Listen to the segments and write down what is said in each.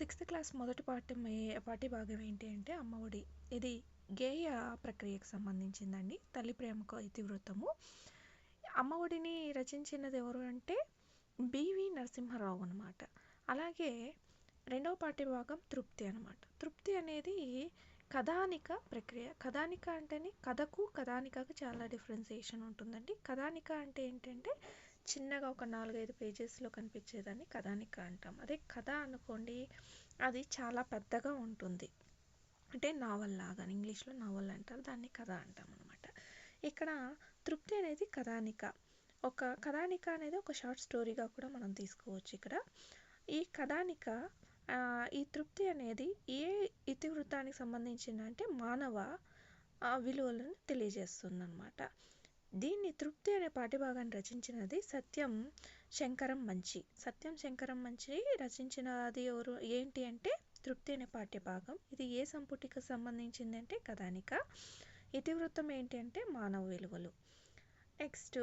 Sixth class మొదటి పాఠం పాఠ్య భాగం ఏంటి అంటే అమ్మఒడి. ఇది గేయ ప్రక్రియకు సంబంధించిందండి. తల్లి ప్రేమకు ఇతివృత్తము అమ్మఒడిని రచించినది ఎవరు అంటే బివి నరసింహారావు అనమాట అలాగే రెండవ పాఠ్యభాగం తృప్తి అనమాట తృప్తి అనేది కథానిక ప్రక్రియ. కథానిక అంటేనే కథకు కథానికకు చాలా డిఫరెన్సియేషన్ ఉంటుందండి. కథానిక అంటే ఏంటంటే చిన్నగా ఒక నాలుగైదు పేజెస్లో కనిపించేదాన్ని కథానిక అంటాం. అదే కథ అనుకోండి అది చాలా పెద్దగా ఉంటుంది. అంటే నావల్ లాగా ఇంగ్లీష్లో నావల్ అంటారు దాన్ని కథ అంటాం అనమాట ఇక్కడ తృప్తి అనేది కథానిక. ఒక కథానిక అనేది ఒక షార్ట్ స్టోరీగా కూడా మనం తీసుకోవచ్చు ఇక్కడ. ఈ కథానిక ఈ తృప్తి అనేది ఏ ఇతివృత్తానికి సంబంధించిన అంటే మానవ విలువలను తెలియజేస్తుంది అనమాట దీన్ని తృప్తి అనే పాఠ్యభాగాన్ని రచించినది సత్యం శంకరం మంచి. సత్యం శంకరం మంచి రచించినది ఎవరు? ఏంటి అంటే తృప్తి అనే పాఠ్యభాగం ఇది ఏ సంపుటికి సంబంధించింది అంటే కథానిక. ఇతివృత్తం ఏంటి అంటే మానవ విలువలు. నెక్స్ట్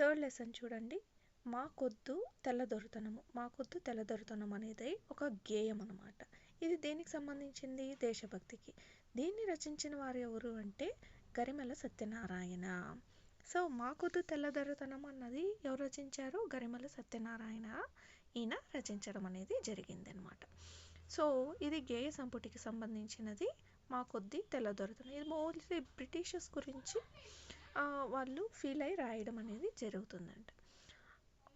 థర్డ్ లెసన్ చూడండి. మా కొద్దు తెల్లదొరతనము. మా కొద్దు తెల్లదొరతనం అనేది ఒక గేయం అనమాట ఇది దేనికి సంబంధించింది? దేశభక్తికి. దీన్ని రచించిన వారు ఎవరు అంటే గరిమెల సత్యనారాయణ. సో మా తెల్లదొరతనం అన్నది ఎవరు రచించారు? గరిమెల సత్యనారాయణ. ఈయన రచించడం అనేది జరిగింది అనమాట సో ఇది గేయ సంపుటికి సంబంధించినది. మా కొద్ది తెల్లదొరతనం. ఇది మోస్ట్లీ బ్రిటిషర్స్ గురించి వాళ్ళు ఫీల్ అయి రాయడం అనేది జరుగుతుందంట.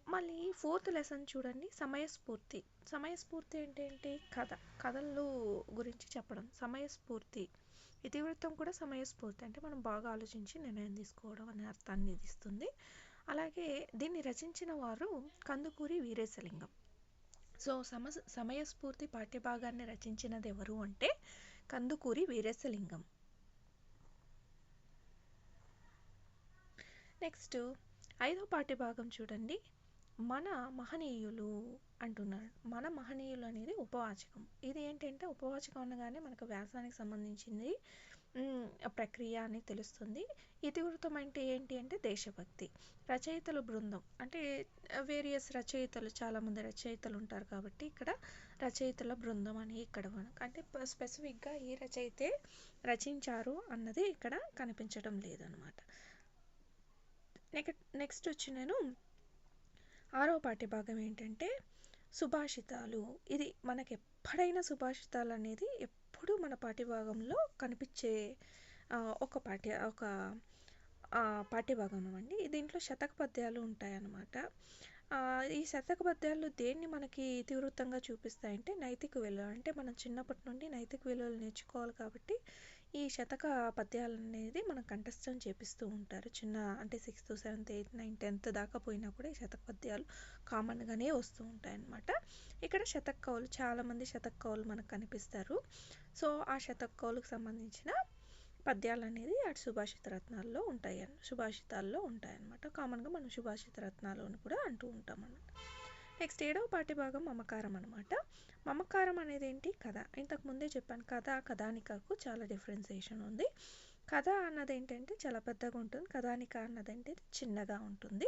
మళ్ళీ ఫోర్త్ లెసన్ చూడండి. సమయస్ఫూర్తి. సమయస్ఫూర్తి అంటే ఏంటి? కథ. కథలు గురించి చెప్పడం. సమయస్ఫూర్తి. ఇతివృత్తం కూడా సమయస్ఫూర్తి అంటే మనం బాగా ఆలోచించి నిర్ణయం తీసుకోవడం అనే అర్థాన్ని ఇది ఇస్తుంది. అలాగే దీన్ని రచించిన వారు కందుకూరి వీరేశలింగం. సో సమ సమయస్ఫూర్తి పాఠ్యభాగాన్ని రచించినది ఎవరు అంటే కందుకూరి వీరేశలింగం. నెక్స్ట్ ఐదో పాఠ్యభాగం చూడండి. మన మహనీయులు అంటున్నారు మన మహనీయులు అనేది ఉపవాచకం. ఇది ఏంటంటే ఉపవాచకం అనగానే మనకు వ్యాసానికి సంబంధించింది ప్రక్రియ అని తెలుస్తుంది. ఇతివృత్తం అంటే ఏంటి అంటే దేశభక్తి. రచయితల బృందం. అంటే వేరియస్ రచయితలు చాలామంది రచయితలు ఉంటారు కాబట్టి ఇక్కడ రచయితల బృందం అని ఇక్కడ మనకు అంటే స్పెసిఫిక్గా ఏ రచయితే రచించారు అన్నది ఇక్కడ కనిపించడం లేదనమాట నెక్స్ట్ నెక్స్ట్ వచ్చి నేను ఆరవ పాఠ్యభాగం ఏంటంటే సుభాషితాలు. ఇది మనకి ఎప్పుడైనా సుభాషితాలు అనేది ఎప్పుడు మన పాఠ్యభాగంలో కనిపించే ఒక పాఠ్య ఒక పాఠ్యభాగం అండి. దీంట్లో శతక పద్యాలు ఉంటాయన్నమాట. ఈ శతక పద్యాలు దేన్ని మనకి ఇతివృత్తంగా చూపిస్తాయంటే నైతిక విలువ అంటే మనం చిన్నప్పటి నుండి నైతిక విలువలు నేర్చుకోవాలి కాబట్టి ఈ శతక పద్యాలు అనేది మనం కంఠస్థం చేపిస్తూ ఉంటారు. చిన్న అంటే sixth seventh eighth nine tenth దాకా పోయినా కూడా ఈ శతక పద్యాలు కామన్గానే వస్తూ ఉంటాయి అన్నమాట ఇక్కడ శతక కవులు చాలామంది శతక కవులు మనకు కనిపిస్తారు. సో ఆ శతక కవులకు సంబంధించిన పద్యాలు అనేది అటు సుభాషిత రత్నాల్లో ఉంటాయి అన్న సుభాషితాల్లో ఉంటాయన్నమాట. కామన్గా మనం సుభాషిత రత్నాలు అని కూడా అంటూ ఉంటాం అన్నమాట నెక్స్ట్ ఏడవ పాఠ్యభాగం మమకారం అనమాట మమకారం అనేది ఏంటి? కథ. ఇంతకు ముందే చెప్పాను కథ కథానికకు చాలా డిఫరెన్సియేషన్ ఉంది. కథ అన్నది ఏంటంటే చాలా పెద్దగా ఉంటుంది. కథానిక అన్నది అంటే చిన్నగా ఉంటుంది.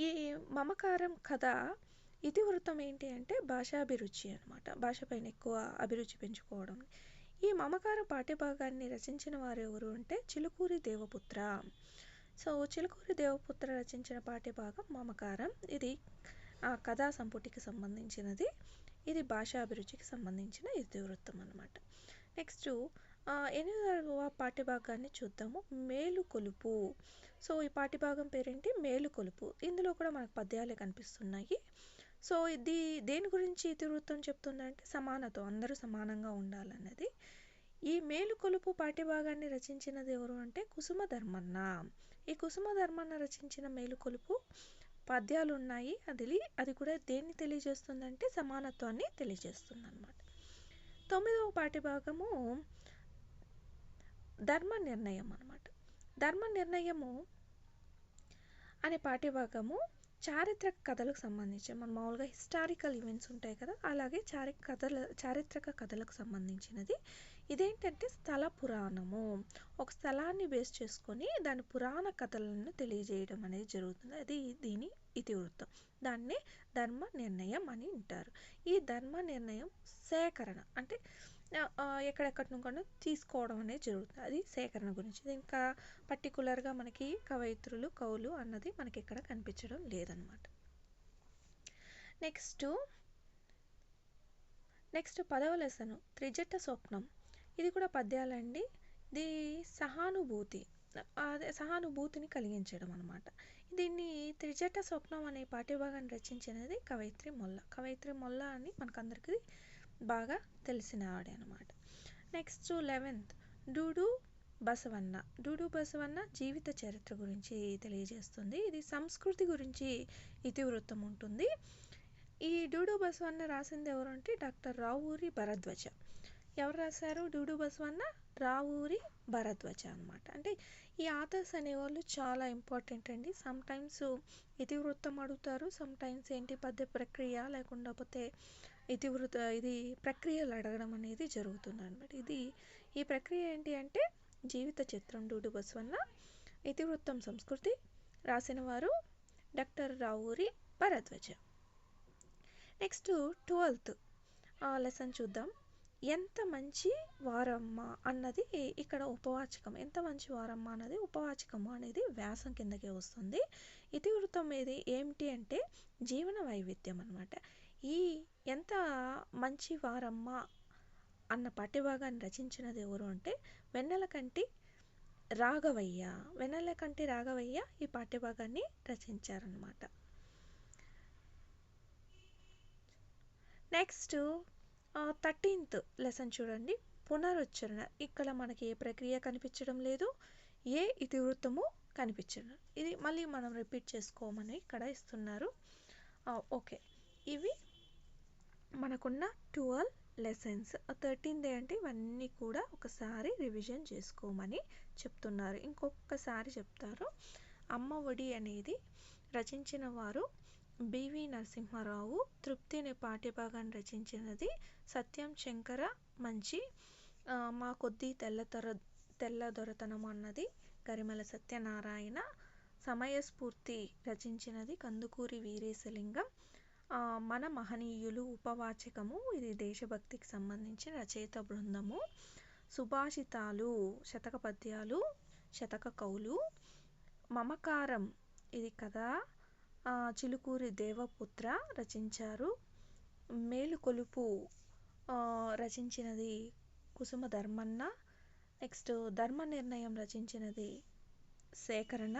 ఈ మమకారం కథ ఇతివృత్తం ఏంటి అంటే భాషాభిరుచి అనమాట భాషపైన ఎక్కువ అభిరుచి పెంచుకోవడం. ఈ మమకార పాఠ్యభాగాన్ని రచించిన వారు ఎవరు అంటే చిలుకూరి దేవపుత్ర. సో చిలుకూరి దేవపుత్ర రచించిన పాఠ్యభాగం మమకారం. ఇది ఆ కథా సంపుటికి సంబంధించినది. ఇది భాషాభిరుచికి సంబంధించిన ఇతివృత్తం అనమాట నెక్స్ట్ ఎనిమిదవ పాఠ్యభాగాన్ని చూద్దాము. మేలుకొలుపు సో ఈ పాఠ్యభాగం పేరేంటి? మేలుకొలుపు ఇందులో కూడా మనకు పద్యాలే కనిపిస్తున్నాయి. సో ఇది దేని గురించి ఇతివృత్తం చెప్తుందంటే సమానత్వం అందరూ సమానంగా ఉండాలన్నది. ఈ మేలుకొలుపు పాఠ్యభాగాన్ని రచించినది ఎవరు అంటే కుసుమ ధర్మన్న. ఈ కుసుమ ధర్మాన్ని రచించిన మేలుకొలుపు పద్యాలు ఉన్నాయి అది అది కూడా దేన్ని తెలియజేస్తుందంటే సమానత్వాన్ని తెలియజేస్తుంది అనమాట తొమ్మిదవ పాఠ్యభాగము ధర్మ నిర్ణయం అనమాట ధర్మ నిర్ణయము అనే పాఠ్యభాగము చారిత్రక కథలకు సంబంధించి మన మామూలుగా హిస్టారికల్ ఈవెంట్స్ ఉంటాయి కదా అలాగే చారి కథల చారిత్రక కథలకు సంబంధించినది. ఇదేంటంటే స్థల పురాణము. ఒక స్థలాన్ని బేస్ చేసుకొని దాని పురాణ కథలను తెలియజేయడం అనేది జరుగుతుంది. అది దీని ఇతివృత్తం దాన్నే ధర్మ నిర్ణయం అని అంటారు. ఈ ధర్మ నిర్ణయం సేకరణ అంటే ఎక్కడెక్కడి నుండి తీసుకోవడం అనేది జరుగుతుంది. అది సేకరణ గురించి. ఇంకా పర్టికులర్గా మనకి కవయిత్రులు కవులు అన్నది మనకి ఇక్కడ కనిపించడం లేదనమాట నెక్స్ట్ నెక్స్ట్ పదవ త్రిజట స్వప్నం. ఇది కూడా పద్యాలండి. ఇది సహానుభూతి. అదే సహానుభూతిని కలిగించడం అనమాట దీన్ని త్రిజట స్వప్నం అనే పాఠ్యభాగాన్ని రచించినది కవయిత్రి మొల్ల. కవయిత్రి మొల్ల అని మనకందరికీ బాగా తెలిసిన ఆడే అనమాట నెక్స్ట్ లెవెన్త్ డూడు బసవన్న. డూడు బసవన్న జీవిత చరిత్ర గురించి తెలియజేస్తుంది. ఇది సంస్కృతి గురించి ఇతివృత్తం ఉంటుంది. ఈ డూడు బసవన్న రాసింది ఎవరంటే డాక్టర్ రావూరి భరద్వాజ. ఎవరు రాశారు? డూడు బసవన్న రావూరి భరద్వాజ అనమాట అంటే ఈ ఆథర్స్ అనేవాళ్ళు చాలా ఇంపార్టెంట్ అండి. సమ్టైమ్స్ ఇతివృత్తం అడుగుతారు. సమ్టైమ్స్ ఏంటి పద్య ప్రక్రియ? లేకుండా పోతే ఇతివృత ఇది ప్రక్రియలు అడగడం అనేది జరుగుతుంది అనమాట ఇది ఈ ప్రక్రియ ఏంటి అంటే జీవిత చిత్రం డూడు బసవన్న ఇతివృత్తం సంస్కృతి రాసిన వారు doctor Ravuri Bharadwaja. Next twelfth lesson చూద్దాం. ఎంత మంచి వారమ్మ అన్నది ఇక్కడ ఉపవాచకం. ఎంత మంచి వారమ్మ అన్నది ఉపవాచకము అనేది వ్యాసం కిందకే వస్తుంది. ఇతివృత్తం ఇది ఏమిటి అంటే జీవన వైవిధ్యం అనమాట ఈ ఎంత మంచి వారమ్మ అన్న పాఠ్యభాగాన్ని రచించినది ఎవరు అంటే వెన్నెలకంటి రాఘవయ్య. వెన్నెలకంటి రాఘవయ్య ఈ పాఠ్యభాగాన్ని రచించారనమాట నెక్స్ట్ థర్టీన్త్ లెసన్ చూడండి. పునరుచ్చరణ. ఇక్కడ మనకి ఏ ప్రక్రియ కనిపించడం లేదు ఏ ఇతివృత్తము కనిపించడం ఇది మళ్ళీ మనం రిపీట్ చేసుకోమని ఇక్కడ ఇస్తున్నారు. ఓకే. ఇవి మనకున్న ట్వెల్వ్ లెసన్స్. థర్టీన్త్ అంటే ఇవన్నీ కూడా ఒకసారి రివిజన్ చేసుకోమని చెప్తున్నారు. ఇంకొకసారి చెప్తారు. అమ్మ ఒడి అనేది రచించిన వారు బివి నరసింహారావు తృప్తి అనే పాఠ్యభాగాన్ని రచించినది సత్యం శంకర మంచి మా కొద్దీ తెల్లతొర తెల్ల దొరతనం అన్నది గరిమల సత్యనారాయణ సమయస్ఫూర్తి రచించినది కందుకూరి వీరేశలింగం. మన మహనీయులు ఉపవాచకము ఇది దేశభక్తికి సంబంధించిన రచయిత బృందము. సుభాషితాలు శతక పద్యాలు శతక కవులు. మమకారం ఇది కథ. చిలుకూరి దేవపుత్ర రచించారు. మేలుకొలుపు రచించినది కుసుమ ధర్మన్న నెక్స్ట్ ధర్మ నిర్ణయం రచించినది సేకరణ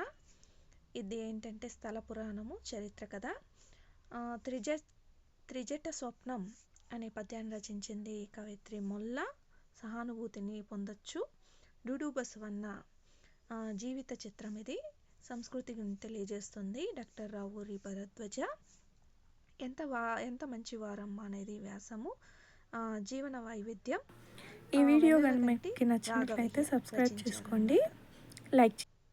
ఇది ఏంటంటే స్థల పురాణము చరిత్ర కథ. త్రిజ త్రిజట స్వప్నం అనే పద్యాన్ని రచించింది కవిత్రి మొల్ల. సహానుభూతిని పొందొచ్చు. డూడు బసవన్న జీవిత చిత్రం ఇది సంస్కృతి గురించి తెలియజేస్తుంది డాక్టర్ రావూరి భరద్వాజ. ఎంత వా ఎంత మంచి వారమ్మ అనేది వ్యాసము. ఆ, జీవన వైవిధ్యం. ఈ వీడియో వెన్నెల కానీ కంటి మీకు నచ్చినట్లయితే సబ్స్క్రైబ్ చేసుకోండి. లైక్